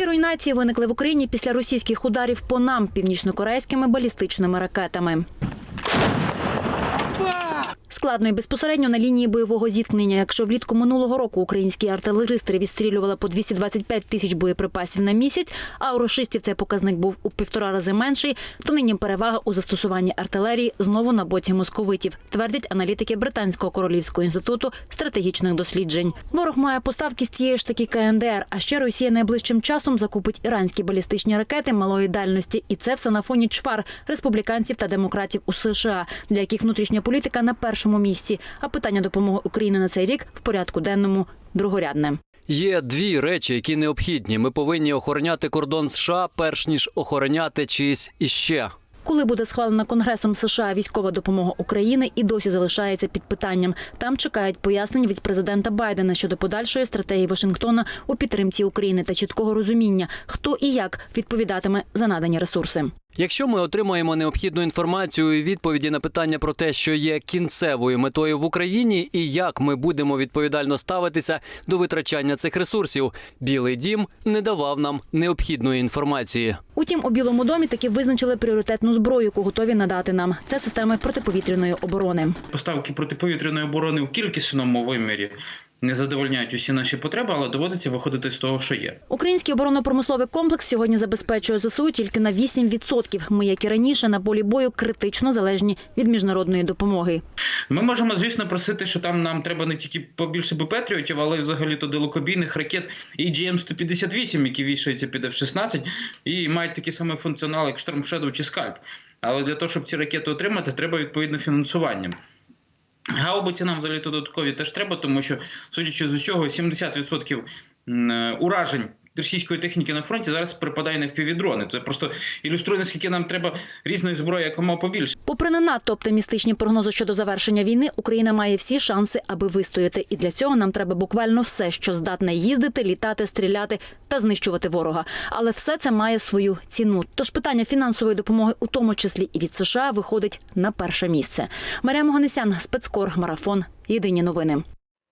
Ці руйнації виникли в Україні після російських ударів по нам північнокорейськими балістичними ракетами. Складно і безпосередньо на лінії бойового зіткнення. Якщо влітку минулого року українські артилеристи відстрілювали по 225 тисяч боєприпасів на місяць, а у рашистів цей показник був у півтора рази менший, то нині перевага у застосуванні артилерії знову на боці московитів, твердять аналітики Британського королівського інституту стратегічних досліджень. Ворог має поставки з тієї ж таки КНДР. А ще Росія найближчим часом закупить іранські балістичні ракети малої дальності, і це все на фоні чвар республіканців та демократів у США, для яких внутрішня політика на першому місці, а питання допомоги Україні на цей рік в порядку денному другорядне. Є дві речі, які необхідні. Ми повинні охороняти кордон США, перш ніж охороняти чиїсь іще. Коли буде схвалена Конгресом США військова допомога України і досі залишається під питанням. Там чекають пояснень від президента Байдена щодо подальшої стратегії Вашингтона у підтримці України та чіткого розуміння, хто і як відповідатиме за надані ресурси. Якщо ми отримаємо необхідну інформацію і відповіді на питання про те, що є кінцевою метою в Україні, і як ми будемо відповідально ставитися до витрачання цих ресурсів, Білий Дім не давав нам необхідної інформації. Утім, у Білому домі таки визначили пріоритетну зброю, яку готові надати нам. Це системи протиповітряної оборони. Поставки протиповітряної оборони в кількісному вимірі не задовольняють усі наші потреби, але доводиться виходити з того, що є. Український оборонно-промисловий комплекс сьогодні забезпечує ЗСУ тільки на 8%. Ми, як і раніше, на полі бою критично залежні від міжнародної допомоги. Ми можемо, звісно, просити, що там нам треба не тільки побільше Б-патріотів, але й взагалі то далекобійних ракет і GM-158, які вішаються під F-16, і мають такий самий функціонал, як Shadow чи Скальп. Але для того, щоб ці ракети отримати, треба відповідне фінансування. Гаубиці нам взагалі додаткові теж треба, тому що, судячи з усього, 70% е, уражень російської техніки на фронті зараз припадає на впівдрони. Це просто ілюструє, наскільки нам треба різної зброї якомога побільше. Попри не надто оптимістичні прогнози щодо завершення війни, Україна має всі шанси, аби вистояти. І для цього нам треба буквально все, що здатне їздити, літати, стріляти та знищувати ворога. Але все це має свою ціну. Тож питання фінансової допомоги, у тому числі і від США, виходить на перше місце. Марія Моганесян, спецкор, марафон. Єдині новини.